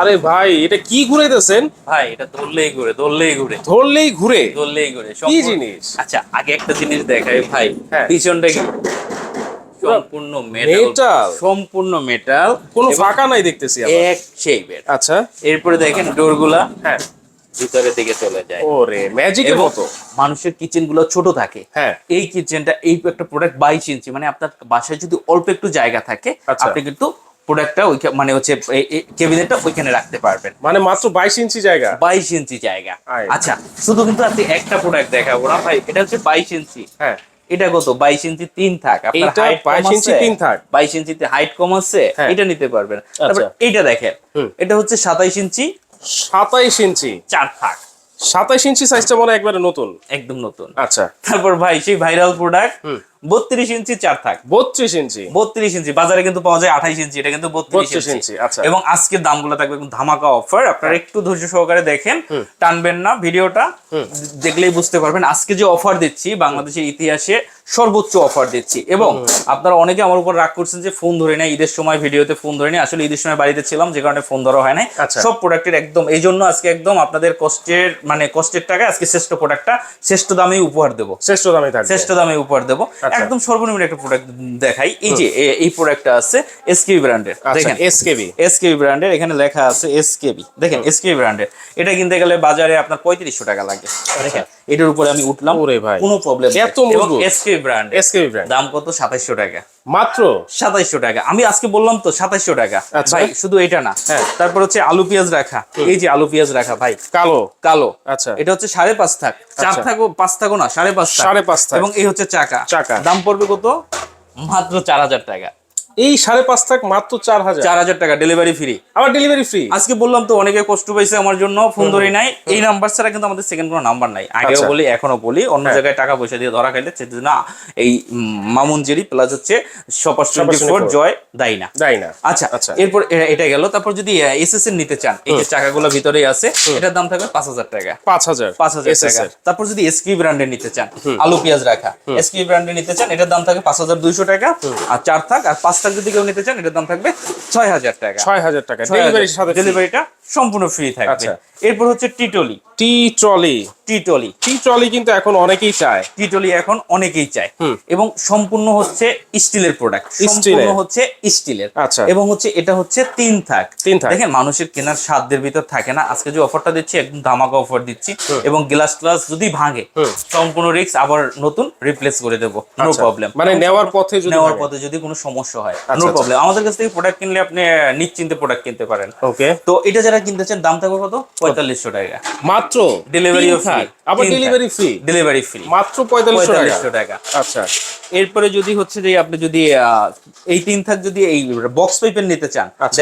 আরে ভাই এটা কি ঘুরাইতেছেন? ভাই এটা ধরলেই ঘুরে ধরলেই ঘুরে। ধরলেই ঘুরে? ধরলেই ঘুরে কি জিনিস? আচ্ছা আগে একটা জিনিস দেখাই ভাই। হ্যাঁ। পিছনটা কি? সম্পূর্ণ মেটাল সম্পূর্ণ মেটাল কোনো ফাঁকা নাই দেখতেছি। এক শেপের আচ্ছা। এরপরে দেখেন ডোরগুলা হ্যাঁ। ভিতরের দিকে চলে যায়। ওরে ম্যাজিকের মতো। মানুষের কিচেনগুলো ছোট থাকে। হ্যাঁ। এই কিচেনটা এই একটা প্রোডাক্ট বাইশ ইঞ্চি মানে আপনার বাসায় যদি অল্প একটু জায়গা থাকে আচ্ছা। আপনি কিন্তু প্রোডাক্টটা ওই মানে হচ্ছে কেবিনেটটা ওইখানে রাখতে পারবেন। মানে মাত্র বাইশ ইঞ্চি জায়গা? বাইশ ইঞ্চি জায়গা। আচ্ছা শুধু কিন্তু আপনি একটা প্রোডাক্ট দেখাবো। না ভাই এটা হচ্ছে বাইশ ইঞ্চি। হ্যাঁ। এটা কত? বাইশ ইঞ্চি তিন থাক। আপনার 22 ইঞ্চি তিন থাক। বাইশ ইঞ্চিতে হাইট কম আছে? হ্যাঁ। এটা নিতে পারবেন। তারপর আচ্ছা। এইটা দেখেন। এটা হচ্ছে সাতাইশ ইঞ্চি। সাতাইশ ইঞ্চি। চার থাক। সাতাইশ ইঞ্চি সাইজটা মনে একবারে নতুন। একদম নতুন। আচ্ছা। তারপর ভাই সেই ভাইরাল প্রোডাক্ট। বত্রিশ ইঞ্চি চার থাক। বত্রিশ ইঞ্চি। বত্রিশ ইঞ্চি বাজারে কিন্তু পাওয়া যায় আঠাইশ ইঞ্চি এটা কিন্তু বত্রিশ ইঞ্চি। আচ্ছা। এবং আজকের দামগুলো থাকবে ধামাকা অফার আপনারা একটু ধৈর্য সহকারে দেখেন টানবেন না ভিডিওটা দেখলেই বুঝতে পারবেন। আজকে যে অফার দিচ্ছি বাংলাদেশের ইতিহাসে সর্বোচ্চ অফার দিচ্ছি। এবং আপনারা অনেকে আমার উপর রাগ করছেন যে ফোন ধরে নেয় ঈদের সময় ভিডিওতে ফোন ধরে নেই। আসলে ঈদের সময় বাড়িতে ছিলাম যে কারণে ফোন ধরা হয় নাই। আচ্ছা। সব প্রোডাক্টের একদম এই জন্য আজকে একদম আপনাদের কষ্টের মানে কষ্টের টাকায় আজকে শ্রেষ্ঠ প্রোডাক্টটা শ্রেষ্ঠ দামে উপহার দেবো। শ্রেষ্ঠ দামে শ্রেষ্ঠ দামে উপহার দেবো। একদম সর্বনিম্ন একটা প্রোডাক্ট দেখাই। এই যে এই প্রোডাক্টটা আছে এসকেবি ব্র্যান্ডের আচ্ছা দেখেন এসকেবি এসকেবি ব্র্যান্ডের এখানে লেখা আছে এসকেবি দেখেন এসকেবি ব্র্যান্ডের এটা কিনতে গেলে বাজারে আপনার পঁয়ত্রিশশো টাকা লাগে। দেখেন এটার উপরে আমি উঠলাম ওরে ভাই। কোনো প্রবলেম এত মজবুত। এসকেবি ব্র্যান্ড এসকেবি ব্র্যান্ড দাম কত? সাতাইশশো টাকা। মাত্র? সাতাইশশো টাকা। আমি আজকে বললাম তো সাতাইশশো টাকা। আচ্ছা। ভাই শুধু এটা না। হ্যাঁ। তারপর হচ্ছে আলু পেঁয়াজ রাখা। এই যে আলু পেঁয়াজ রাখা ভাই। কালো? কালো। আচ্ছা। এটা হচ্ছে সাড়ে পাঁচ থাক। চার আচ্ছা। থাকো পাঁচ থাকো না সাড়ে পাঁচ সাড়ে পাঁচ এবং এই হচ্ছে চাকা। চাকা। দাম পড়বে কত? মাত্র চার হাজার টাকা। এই সাড়ে পাঁচ থাক মাত্র চার হাজার। চার হাজার টাকা ডেলিভারি ফ্রি আবার ডেলিভারি ফ্রি আজকে বললাম তো অনেকে কষ্ট পাইছে আমার জন্য ফোন ধরে নাই। এই নাম্বার ছাড়া কিন্তু আমাদের সেকেন্ড কোনো নাম্বার নাই। আগেও আচ্ছা। বলি এখনও বলি অন্য হ্যাঁ। জায়গায় টাকা পয়সা দিয়ে ধরা খাইলে সেটা না এই মামুনজেরি প্লাস হচ্ছে সপার টোয়েন্টি ফোর জয় দাই না তাই না আচ্ছা আচ্ছা। এরপর এটা গেল। তারপর যদি এসএস এর নিতে চান এই যে চাকাগুলো ভিতরেই আছে এটার দাম থাকবে পাঁচ হাজার টাকা। পাঁচ হাজার পাঁচ হাজার টাকা। তারপর যদি এসকি ব্র্যান্ডের নিতে চান আলু পেঁয়াজ রাখা এসকি ব্র্যান্ডের নিতে চান এটার দাম থাকবে পাঁচ হাজার দুইশো টাকা। আর চার থাক আর পাঁচ থাক যদি কেউ নিতে চান এটার দাম থাকবে ছয় হাজার টাকা। ছয় হাজার টাকা ডেলিভারির সাথে ডেলিভারিটা সম্পূর্ণ ফ্রি থাকবে। আচ্ছা। এরপর হচ্ছে টি টিটলি টি ট্রলি। টি কিন্তু এখন অনেকেই চায়। টিটলি এখন অনেকেই চায়। এবং সম্পূর্ণ হচ্ছে স্টিলের প্রোডাক্ট সম্পূর্ণ হচ্ছে স্টিলের। আচ্ছা। এবং হচ্ছে এটা হচ্ছে তিন থাক। তিন থাক। দেখেন মানুষের কেনার সাধ্যের ভিতর থাকে না। আজকে যে অফারটা দিচ্ছি একদম ধামাকা অফার দিচ্ছি। এবং গ্লাস গ্লাস যদি ভাঙে সম্পূর্ণ রিক্স আবার নতুন রিপ্লেস করে দেবো। নো আচ্ছা। প্রবলেম মানে নেওয়ার পথে যদি নেওয়ার পথে যদি কোনো সমস্যা হয় নো আচ্ছা। প্রবলেম আমাদের কাছ থেকে প্রোডাক্ট কিনলে আপনি নিশ্চিন্তে প্রোডাক্ট কিনতে পারেন। ওকে তো এটা যারা কিনতে চান দাম থাকবে কত? পঁয়তাল্লিশশো টাকা। মাত্র ডেলিভারি তিন থাক। আবার ডেলিভারি ফ্রি ডেলিভারি ফ্রি মাত্র পঁয়তাল্লিশশো টাকা। আচ্ছা। এরপরে যদি হচ্ছে যে আপনি যদি এই তিন থাক যদি এই বক্স পাইপের নিতে চান আচ্ছা,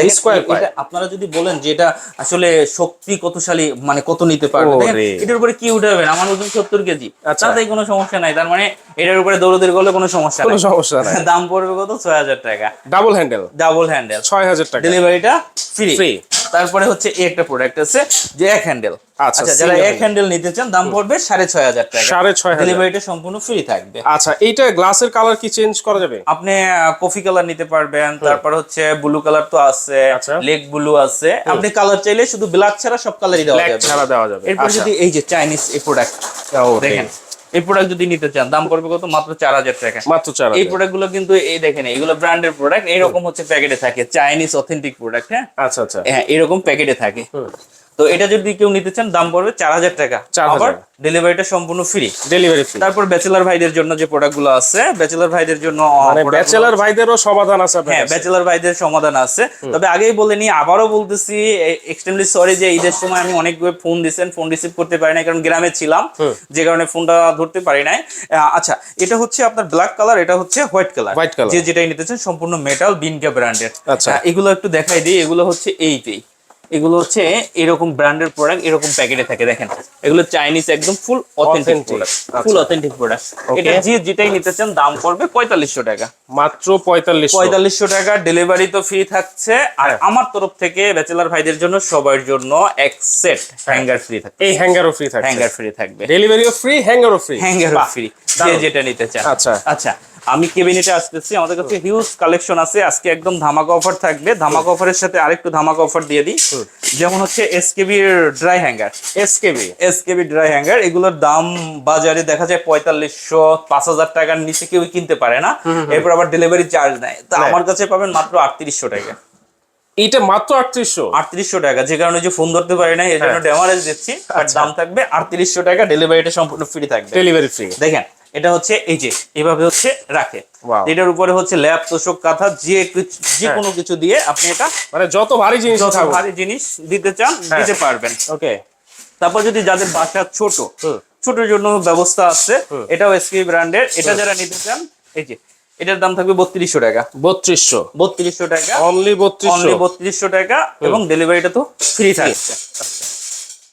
এটা আপনারা যদি বলেন যে এটা আসলে শক্তি কতশালী মানে কত নিতে পারবে এটার উপরে কি উঠাবেন? আমার ওজন সত্তর কেজি। আচ্ছা। তাতে কোনো সমস্যা নাই তার মানে এটার উপরে দৌড়দৌড়ি করলে কোনো সমস্যা কোনো সমস্যা নাই। দাম পড়বে কত? ছয় হাজার টাকা। ডাবল হ্যান্ডেল ডাবল হ্যান্ডেল ছয় হাজার টাকা। ডেলিভারিটা ফ্রি Free। তারপরে হচ্ছে এই একটা প্রোডাক্ট আছে যে এক হ্যান্ডেল আচ্ছা, আচ্ছা যারা এক হ্যান্ডেল নিতে চান দাম পড়বে সাড়ে ছয় হাজার টাকা। সাড়ে ছয়। ডেলিভারিটা সম্পূর্ণ ফ্রি থাকবে। আচ্ছা এইটা গ্লাসের কালার কি চেঞ্জ করা যাবে? আপনি কফি কালার নিতে পারবেন তারপর হচ্ছে ব্লু কালার তো আছে আচ্ছা। লেক ব্লু আছে। আপনি কালার চাইলে শুধু ব্ল্যাক ছাড়া সব কালারই দেওয়া যাবে। ছাড়া দেওয়া যাবে। এরপর আচ্ছা। যদি এই যে চাইনিজ এই প্রোডাক্ট দেখেন এই প্রোডাক্ট যদি নিতে চান দাম পড়বে কত? মাত্র চার হাজার টাকা। মাত্র চার এই প্রোডাক্টগুলো কিন্তু এই দেখেন এইগুলো ব্র্যান্ডের প্রোডাক্ট এরকম হচ্ছে প্যাকেটে থাকে চাইনিজ অথেন্টিক প্রোডাক্ট হ্যাঁ? আচ্ছা আচ্ছা। হ্যাঁ এরকম প্যাকেটে থাকে। তো এটা যদি কেউ নিতে চান দাম পড়বে চার হাজার টাকা। 4,000 আবার ডেলিভারিটা সম্পূর্ণ ফ্রি ডেলিভারি ফ্রি তারপর ব্যাচেলার ভাইদের জন্য যে প্রোডাক্টগুলো আছে ব্যাচেলার ভাইদের জন্য আহ, মানে ব্যাচেলার ভাইদেরও সমাধান আছে হ্যাঁ ব্যাচেলার ভাইদের সমাধান আছে। তবে আগেই বলে নি আবারও বলতেছি এক্সট্রিমলি সরি যে ঈদের সময় আমি অনেক ফোন দিছেন ফোন রিসিভ করতে পারি নাই কারণ গ্রামে ছিলাম যে কারণে ফোনটা ধরতে পারি নাই। আচ্ছা এটা হচ্ছে আপনার ব্ল্যাক কালার এটা হচ্ছে হোয়াইট কালার হোয়াইট কালার যে যেটাই নিতে চান সম্পূর্ণ মেটাল বিনকা ব্র্যান্ডের আচ্ছা। এগুলো একটু দেখাই দিই এগুলো হচ্ছে এইটাই এগুলো হচ্ছে এরকম ব্র্যান্ডের প্রোডাক্ট এরকম প্যাকেটে থাকে দেখেন। এগুলো চাইনিজ একদম full authentic product. Full authentic product এটা যে যেটাই নিতে চান দাম পড়বে পঁয়তাল্লিশশো টাকা। মাত্র পঁয়তাল্লিশ পঁয়তাল্লিশশো টাকা ডেলিভারি তো ফ্রি থাকছে। আর হ্যাঁ। আমার তরফ থেকে ব্যাচেলার ভাইদের জন্য সবার জন্য এক সেট হ্যাঙ্গার ফ্রি থাকবে। এই হ্যাঙ্গারও ফ্রি থাকে হ্যাঙ্গার ফ্রি থাকবে। ডেলিভারিও ফ্রি হ্যাঙ্গারও ফ্রি হ্যাঙ্গার বাহ, ফ্রি যে। যেটা নিতে চান। আচ্ছা। আচ্ছা আমি কেবিনেটে আসতেছি। আমাদের কাছে হিউজ কালেকশন আছে। আজকে একদম ধামাকা অফার থাকবে। ধামাকা অফারের সাথে আরেকটু ধামাকা অফার দিয়ে দিই। যেমন হচ্ছে এসকেবির dry hanger SKB SKB dry hanger এগুলোর দাম বাজারে দেখা যায় পঁয়তাল্লিশশো পাঁচ হাজার টাকার নিচে কেউ কিনতে পারে না। এরপর আবার ডেলিভারি চার্জ নেয়। তা আমার কাছে পাবেন মাত্র আটত্রিশশো টাকা। এটা মাত্র আটত্রিশশো? আটত্রিশশো টাকা। যে কারণে যে ফোন ধরতে পারি না এই জন্য। ডেমারেজ দিচ্ছি। আর আচ্ছা। দাম থাকবে আটত্রিশশো টাকা। ডেলিভারিটা সম্পূর্ণ ফ্রি থাকবে। ডেলিভারি ফ্রি দেখেন এটা হচ্ছে এই যে এভাবে হচ্ছে রাখে। এটার উপরে হচ্ছে ল্যাপ তোষক কাঁথা যে কিছু- যে হ্যাঁ। কোনো কিছু দিয়ে আপনি এটা মানে যত ভারী জিনিস যত ভারী জিনিস দিতে চান হ্যাঁ। দিতে পারবেন। ওকে তারপর যদি যাদের বাসা ছোট। ছোটের জন্য ব্যবস্থা আছে এটাও এসকে ব্র্যান্ডের এটা যারা নিতে চান এই যে এটার দাম থাকবে বত্রিশশো টাকা। বত্রিশশো। বত্রিশশো টাকা। অনলি বত্রিশশো। বত্রিশশো টাকা এবং ডেলিভারিটা তো ফ্রি থাকছে।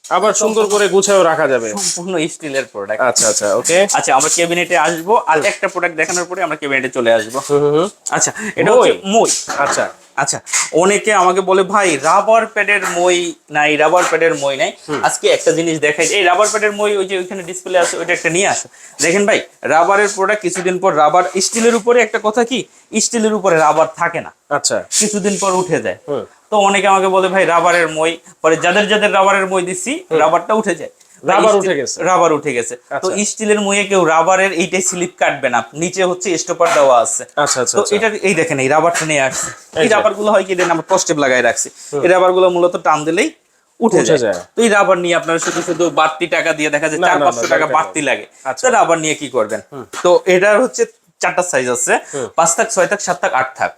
আবার সুন্দর করে গুছাও রাখা যাবে। সম্পূর্ণ স্টিলের প্রোডাক্ট আচ্ছা আচ্ছা ওকে আচ্ছা আমরা ক্যাবিনেটে আসব। আর একটা প্রোডাক্ট দেখানোর পরে আমরা ক্যাবিনেটে চলে আসব। আচ্ছা এটা হচ্ছে মই। আচ্ছা। আচ্ছা অনেকে আমাকে বলে ভাই রাবার প্যাডের মই নাই রাবার প্যাডের মই নাই। আজকে একটা জিনিস দেখাই এই রাবার প্যাডের মই ওই যে ওইখানে ডিসপ্লে আছে ওইটা একটা নিয়ে আসো। দেখেন ভাই রাবারের প্রোডাক্ট কিছুদিন পর রাবার স্টিলের উপরে একটা কথা কি? স্টিলের উপরে রাবার থাকে না। আচ্ছা। কিছুদিন পর উঠে যায়। তো অনেকে আমাকে বলে ভাই রাবারের মই। পরে যাদের যাদের রাবারের মই দিচ্ছি রাবারটা উঠে যায়। রাবার উঠে গেছে। রাবার উঠে গেছে। তো আচ্ছা। স্টিলের মইয়ে কেউ রাবারের এইটাই স্লিপ কাটবে না। নিচে হচ্ছে স্টপার দেওয়া আছে। আচ্ছা আচ্ছা তো। এটা এই দেখেন এই রাবারটা নিয়ে আসছে। এই এই রাবারগুলো হয় কি দেন আমরা পোস্টেপ লাগাই রাখছি। এই রাবারগুলো মূলত টান দিলেই উঠে যায়। তো এই রাবার নিয়ে আপনারা শুধু শুধু বাড়তি টাকা দিয়ে দেখা যায় চার পাঁচশো টাকা বাড়তি লাগে। তো রাবার নিয়ে কি করবেন? তো এটার হচ্ছে চারটা সাইজ আছে। পাঁচ থাক ছয় থাক সাত থাক আট থাক।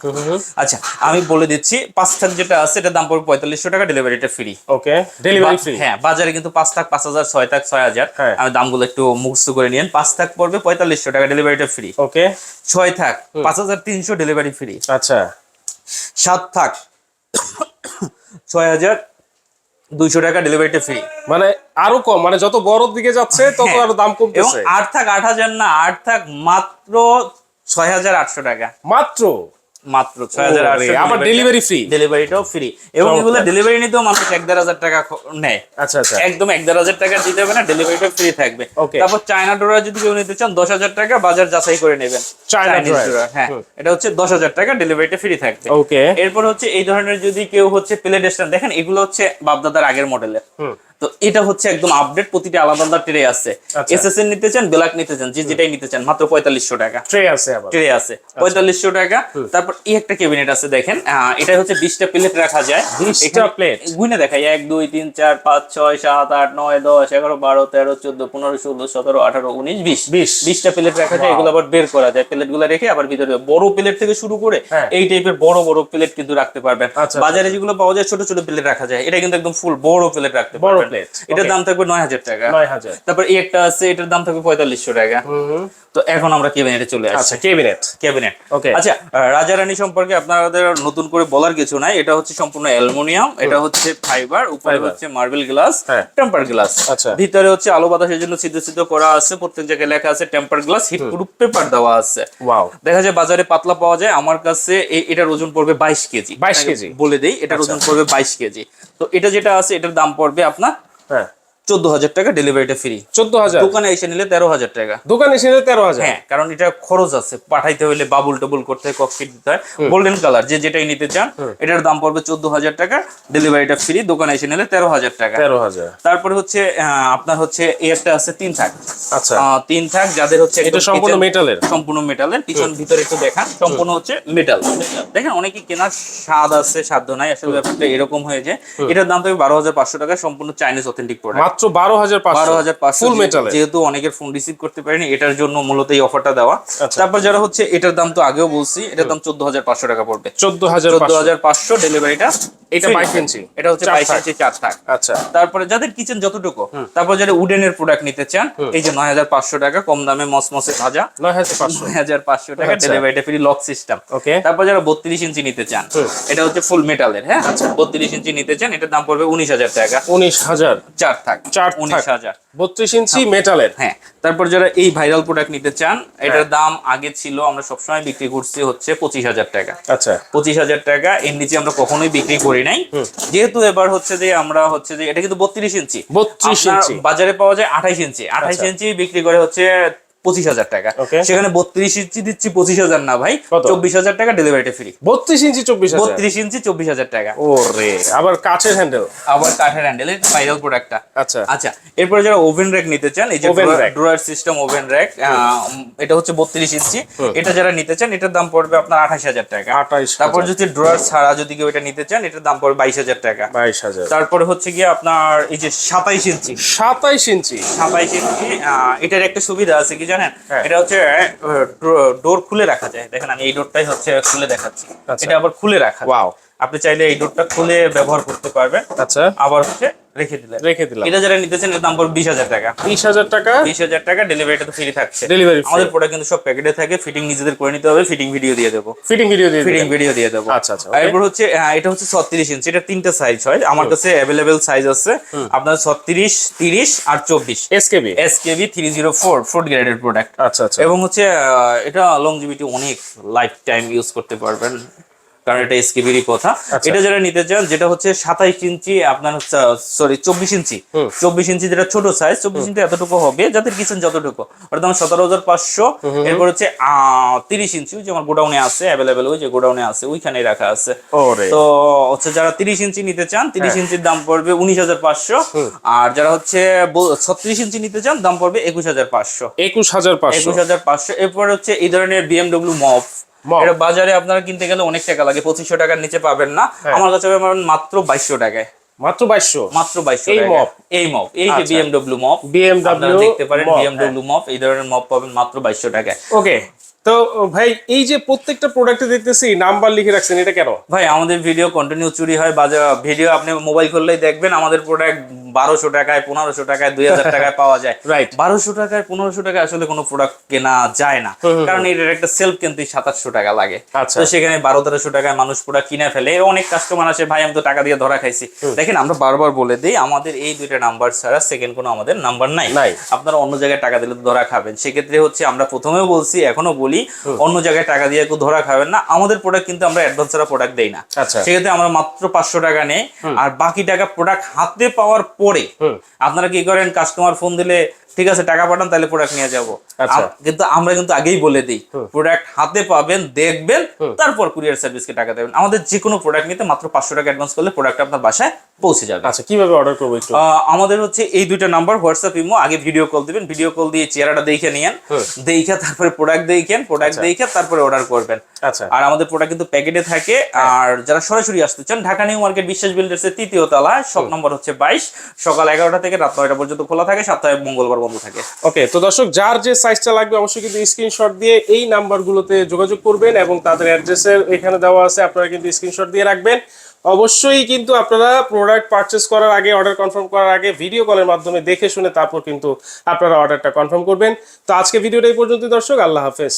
আচ্ছা আমি বলে দিচ্ছি পাঁচ থাক যেটা আছে এটার দাম পড়বে পঁয়তাল্লিশশো টাকা ডেলিভারিটা ফ্রি ওকে ডেলিভারি ফ্রি হ্যাঁ বাজারে কিন্তু পাঁচ থাক পাঁচ হাজার ছয় থাক ছয় হাজার। হ্যাঁ। আমি দামগুলো একটু মুখস্থ করে নিয়েন। পাঁচ থাক পড়বে পঁয়তাল্লিশশো টাকা ডেলিভারিটা ফ্রি ওকে ছয় থাক পাঁচ হাজার তিনশো ডেলিভারি ফ্রি আচ্ছা। সাত থাক ছয় হাজার দুইশো টাকা ডেলিভারিটা ফ্রি মানে আরও কম মানে যত বড়র দিকে যাচ্ছে তত হ্যাঁ। আরও দাম কমতেছে। আট থাক আট হাজার না আট থাক মাত্র ছয় হাজার আটশো টাকা। মাত্র? মাত্র ছয় হাজার আবার ডেলিভারি ফ্রি ডেলিভারিটাও ফ্রি এবং এগুলো ডেলিভারি নিতেও মানুষ এক দেড় হাজার টাকা নেয়। আচ্ছা আচ্ছা। একদম এক দেড় হাজার টাকা দিতে হবে না ডেলিভারিটা ফ্রি থাকবে। তারপর চায়না ডোরা যদি কেউ নিতে চান দশ হাজার টাকা বাজার যাচাই করে নেবেন। Drawer। drawer, হ্যাঁ। এটা হচ্ছে দশ হাজার টাকা ডেলিভারিটা ফ্রি থাকবে। ওকে এরপর হচ্ছে এই ধরনের যদি কেউ হচ্ছে প্লেট স্ট্যান্ড দেখেন এগুলো হচ্ছে বাপদাদার আগের মডেলের। তো এটা হচ্ছে একদম আপডেট প্রতিটা আলাদা আলাদা ট্রে আছে। আচ্ছা। এসএসএন নিতে চান ব্ল্যাক নিতে চান যে যেটাই নিতে চান মাত্র পঁয়তাল্লিশশো টাকা। ট্রে আছে ট্রে আছে পঁয়তাল্লিশশো টাকা। তারপর এই একটা ক্যাবিনেট আছে দেখেন এটা হচ্ছে বিশটা প্লেট রাখা যায়। 20টা এখানে plate? গুনে দেখাই এক দুই তিন চার পাঁচ ছয় সাত আট নয় দশ এগারো বারো তেরো চোদ্দ পনেরো ষোলো সতেরো আঠারো উনিশ বিশ। 20 বিশটা প্লেট রাখা যায় এগুলো আবার বের করা যায়। প্লেটগুলো রেখে আবার ভিতরে বড় প্লেট থেকে শুরু করে হ্যাঁ। এই টাইপের বড় বড় প্লেট কিন্তু রাখতে পারবেন। আচ্ছা, বাজারে যেগুলো পাওয়া যায় ছোট ছোট প্লেট রাখা যায়। এটা কিন্তু একদম ফুল বড় প্লেট রাখতে বড় plate, এটার দাম থাকবে নয় হাজার টাকা। নয় হাজার। তারপর এই একটা আছে এটার দাম থাকবে পঁয়তাল্লিশশো টাকা। তো এখন আমরা ক্যাবিনেটে চলে আসছি। আচ্ছা কেবিনেট ক্যাবিনেট Okay. আচ্ছা রাজা রানী সম্পর্কে আপনাদের নতুন করে বলার কিছু নাই। এটা হচ্ছে সম্পূর্ণ অ্যালুমিনিয়াম এটা হচ্ছে ফাইবার উপরে। হচ্ছে মার্বেল গ্লাস। টেম্পার গ্লাস আচ্ছা। ভিতরে হচ্ছে আলো বাতাসের জন্য সিদ্ধ সিদ্ধ করা আছে প্রত্যেক জায়গায় লেখা আছে temper glass heat proof paper দেওয়া আছে। ওয়াও দেখা যায় বাজারে পাতলা পাওয়া যায় আমার কাছে এটার ওজন পড়বে বাইশ কেজি। 22 কেজি। বলে দেই এটার ওজন পড়বে বাইশ কেজি। তো এটা যেটা আছে এটার দাম পড়বে আপনার হ্যাঁ। চোদ্দ হাজার টাকা ডেলিভারিটা ফ্রি চোদ্দ হাজার দোকানে এসে নিলে তেরো হাজার টাকা। দোকানে এসে তেরো হাজার হ্যাঁ কারণ এটা খরচ আছে। পাঠাইতে হলে বাবুল টাবুল করতে হয় ককপিট দিতে হয়। গোল্ডেন কালার যে যেটাই নিতে চান এটার দাম পড়বে চোদ্দ হাজার টাকা ডেলিভারিটা ফ্রি দোকানে এসে নিলে তেরো হাজার টাকা। তেরো হাজার তারপরে হচ্ছে আপনার হচ্ছে একটা আছে তিন থাক। আচ্ছা। তিন থাক যাদের হচ্ছে এটা সম্পূর্ণ মেটালের সম্পূর্ণ মেটালের পিছন ভিতরে একটু দেখান। সম্পূর্ণ হচ্ছে মেটাল দেখেন অনেকে কেনার স্বাদ আছে সাধ্য নাই আসলে ব্যাপারটা এরকম হয়ে যায় এটার দাম থাকবে বারো হাজার পাঁচশো টাকা সম্পূর্ণ চাইনিজ অথেন্টিক প্রোডাক্ট মাত্র বারো হাজার বারো হাজার ফুল মেটালের যেহেতু অনেকের ফোন রিসিভ করতে পারেনি এটার জন্য মূলত এই অফারটা দেওয়া। আচ্ছা। তারপর যারা হচ্ছে এটার দাম তো আগেও বলছি এটার দাম চোদ্দ হাজার পাঁচশো টাকা পড়বে। চোদ্দ হাজার চোদ্দ হাজার পাঁচশো ডেলিভারিটা এটা 22 ইঞ্চি। এটা হচ্ছে বাইশ ইঞ্চি চার থাক। আচ্ছা। তারপরে যাদের কিচেন যতটুকু তারপর যারা উডেনের প্রোডাক্ট নিতে চান এই যে নয় হাজার পাঁচশো টাকা কম দামে মসমসে ভাজা। নয় হাজার পাঁচশো। টাকা আচ্ছা। ডেলিভারিটা ফ্রি লক সিস্টেম ওকে তারপর যারা বত্রিশ ইঞ্চি নিতে চান এটা হচ্ছে ফুল মেটালের হ্যাঁ? বত্রিশ ইঞ্চি নিতে চান এটার দাম পড়বে উনিশ হাজার টাকা। উনিশ হাজার। চার থাক। চার উনিশ হাজার। বত্রিশ ইঞ্চি মেটালের হ্যাঁ। তারপর যারা এই ভাইরাল প্রোডাক্ট নিতে চান এটার দাম আগে ছিল আমরা সবসময় বিক্রি করছি হচ্ছে পঁচিশ হাজার টাকা। আচ্ছা। পঁচিশ হাজার টাকা এর নিচে আমরা কখনোই বিক্রি করি নাই। যেহেতু এবার হচ্ছে যে আমরা হচ্ছে যে এটা কিন্তু বত্রিশ ইঞ্চি। বত্রিশ ইঞ্চি। বাজারে পাওয়া যায় আঠাইশ ইঞ্চি। আঠাইশ আচ্ছা। ইঞ্চি বিক্রি করে হচ্ছে পঁচিশ হাজার টাকা। সেখানে বত্রিশ ইঞ্চি দিচ্ছি পঁচিশ হাজার না ভাই চব্বিশ হাজার টাকা ডেলিভারিটা ফ্রি বত্রিশ ইঞ্চি চব্বিশ বত্রিশ ইঞ্চি চব্বিশ হাজার টাকা। ওরে আবার কাছের হ্যান্ডেল আবার কাঠের হ্যান্ডেল ভাইরাল প্রোডাক্টটা আচ্ছা। আচ্ছা এরপরে যারা ওভেন র্যাক নিতে চান এই যে ড্রয়ার সিস্টেম ওভেন র্যাক এটা হচ্ছে বত্রিশ ইঞ্চি। এটা যারা নিতে চান এটার দাম পড়বে আপনার আঠাশ হাজার টাকা। আঠাশ তারপর যদি ড্রয়ার ছাড়া যদি কেউ এটা নিতে চান এটার দাম পড়বে বাইশ হাজার টাকা। বাইশ হাজার। তারপরে হচ্ছে গিয়ে আপনার এই যে সাতাইশ ইঞ্চি। সাতাইশ ইঞ্চি। সাতাইশ ইঞ্চি এটার একটা সুবিধা আছে কি জানেন হ্যাঁ। এটা হচ্ছে ডোর খুলে রাখা যায় দেখেন আমি এই ডোরটাই হচ্ছে খুলে দেখাচ্ছি আচ্ছা। এটা আবার খুলে রাখা। ওয়াও আপনি চাইলে এই ডোরটা খুলে ব্যবহার করতে পারবেন। আচ্ছা। আবার হচ্ছে রেখে দিলেন। রেখে দিলাম। এটা যারা নিতে চান এর দাম পড়বে বিশ হাজার টাকা। বিশ হাজার টাকা? বিশ হাজার টাকা ডেলিভারিটা তো ফ্রি থাকছে। Free। আমাদের প্রোডাক্ট কিন্তু সব প্যাকেটে থাকে। ফিটিং নিজেদের করে নিতে হবে ফিটিং ভিডিও দিয়ে দেবো। ফিটিং ভিডিও দিয়ে ফিটিং ভিডিও দিয়ে দেবো। আচ্ছা, আচ্ছা, এরপর হচ্ছে হ্যাঁ, এটা হচ্ছে ছত্রিশ ইঞ্চি এটা তিনটা সাইজ হয়। আমার কাছে অ্যাভেলেবেল সাইজ আছে। আপনার ছত্রিশ তিরিশ আর চব্বিশ। SKB S KB three zero four food গ্রেডের প্রোডাক্ট আচ্ছা আচ্ছা। এবং হচ্ছে এটা লংজিভিটি অনেক লাইফ টাইম ইউজ করতে পারবেন। কারণ এটা এসকেবিরই কথা আচ্ছা। এটা যারা নিতে চান যেটা হচ্ছে সাতাইশ ইঞ্চি আপনার সরি চব্বিশ ইঞ্চি। চব্বিশ ইঞ্চি যেটা ছোট সাইজ চব্বিশ ইঞ্চি এতটুকু হবে যাদের কিচেন যতটুকু। ওটার দাম সতেরো হাজার পাঁচশো। এরপর হচ্ছে তিরিশ ইঞ্চি যে আমার গোডাউনে আছে অ্যাভেলেবেল ওই যে গোডাউনে আছে ওইখানেই রাখা আছে। তো হচ্ছে যারা তিরিশ ইঞ্চি নিতে চান তিরিশ হ্যাঁ। ইঞ্চির দাম পড়বে উনিশ হাজার পাঁচশো। আর যারা হচ্ছে ছত্রিশ ইঞ্চি নিতে চান দাম পড়বে একুশ হাজার পাঁচশো। একুশ হাজার পাঁচশো। একুশ হাজার পাঁচশো। এরপর হচ্ছে এই ধরনের বিএমডব্লিউ Mop। এটা বাজারে আপনারা কিনতে গেলে অনেক টাকা লাগে পঁচিশশো টাকার নিচে পাবেন না। হ্যাঁ। আমার কাছে পাবেন মাত্র বাইশশো টাকায়। মাত্র বাইশশো? মাত্র বাইশশো এই মপ? এই মপ এই যে আচ্ছা। BMW mop. বিএমডব্লিউ দেখতে পারেন mop, হ্যাঁ। বিএমডব্লিউ মপ এই ধরনের মপ পাবেন মাত্র বাইশশো টাকায়। ওকে তো ভাই এই যে প্রত্যেকটা প্রোডাক্টে দেখতেছি নাম্বার লিখে রাখছেন এটা কেন? ভাই আমাদের ভিডিও কন্টিনিউ চুরি হয় বাজার ভিডিও আপনি মোবাইল খুললেই দেখবেন আমাদের প্রোডাক্ট বারোশো টাকায় পনেরোশো টাকায় দুই হাজার টাকায় পাওয়া যায়। Right. বারোশো টাকায় পনেরোশো টাকায় আসলে কোনো প্রোডাক্ট কেনা যায় না। কারণ এটার একটা সেলফ কিনতে সাতাশশো টাকা লাগে। আচ্ছা। তো সেখানে বারো তেরোশো টাকায় মানুষ প্রোডাক্ট কিনে ফেলে। অনেক কাস্টমার আসে ভাই আমি তো টাকা দিয়ে ধরা খাইছি। দেখেন আমরা বারবার বলে দিই আমাদের এই দুইটা নাম্বার ছাড়া সেকেন্ড কোনো আমাদের নাম্বার নাই। আপনারা অন্য জায়গায় টাকা দিলে ধরা খাবেন। সেক্ষেত্রে হচ্ছে আমরা প্রথমেও বলছি এখনও বলি অন্য জায়গায় টাকা দিয়ে কেউ ধরা খাবেন না। আমাদের প্রোডাক্ট কিন্তু আমরা অ্যাডভান্স ছাড়া প্রোডাক্ট দেই না। আচ্ছা। সেক্ষেত্রে আমরা মাত্র পাঁচশো টাকা নেই আর বাকি টাকা প্রোডাক্ট হাতে পাওয়ার পরে আপনারা কি করেন কাস্টমার ফোন দিলে ঠিক আছে টাকা পাঠান তাহলে প্রোডাক্ট নিয়ে যাব। আচ্ছা। কিন্তু আমরা কিন্তু আগেই বলে দিই প্রোডাক্ট হাতে পাবেন দেখবেন তারপর কুরিয়ার সার্ভিসকে টাকা দেবেন। আমাদের যে কোনো প্রোডাক্ট নিতে মাত্র পাঁচশো টাকা অ্যাডভান্স করলে প্রোডাক্ট আপনার বাসায় পৌঁছে যাবে। আচ্ছা কীভাবে অর্ডার করব একটু? আমাদের হচ্ছে এই দুইটা নাম্বার হোয়াটসঅ্যাপ ইমো আগে ভিডিও কল দিবেন ভিডিও কল দিয়ে চেহারাটা দেখে নিয়েন দেখে তারপরে প্রোডাক্ট দেখেন প্রোডাক্ট দেখে তারপরে অর্ডার করবেন। আচ্ছা। আর আমাদের প্রোডাক্ট কিন্তু প্যাকেটে থাকে আর যারা সরাসরি আসতে চান Dhaka new market Biswas builders এর তৃতীয় তলায় শপ নম্বর হচ্ছে বাইশ সকাল এগারোটা থেকে রাত নয়টা পর্যন্ত খোলা থাকে সপ্তাহে মঙ্গলবার বন্ধ থাকে। ওকে তো দর্শক যার যে সাইজটা লাগবে অবশ্যই কিন্তু স্ক্রিনশট দিয়ে এই নাম্বারগুলোতে যোগাযোগ করবেন এবং তাদের অ্যাড্রেসের এখানে দেওয়া আছে আপনারা কিন্তু স্ক্রিনশট দিয়ে রাখবেন। অবশ্যই কিন্তু আপনারা প্রোডাক্ট পারচেস করার আগে অর্ডার কনফার্ম করার আগে ভিডিও কলের মাধ্যমে দেখে শুনে তারপর কিন্তু আপনারা অর্ডারটা কনফার্ম করবেন। তো আজকে ভিডিওটা এই পর্যন্ত দর্শক, আল্লাহ হাফেজ।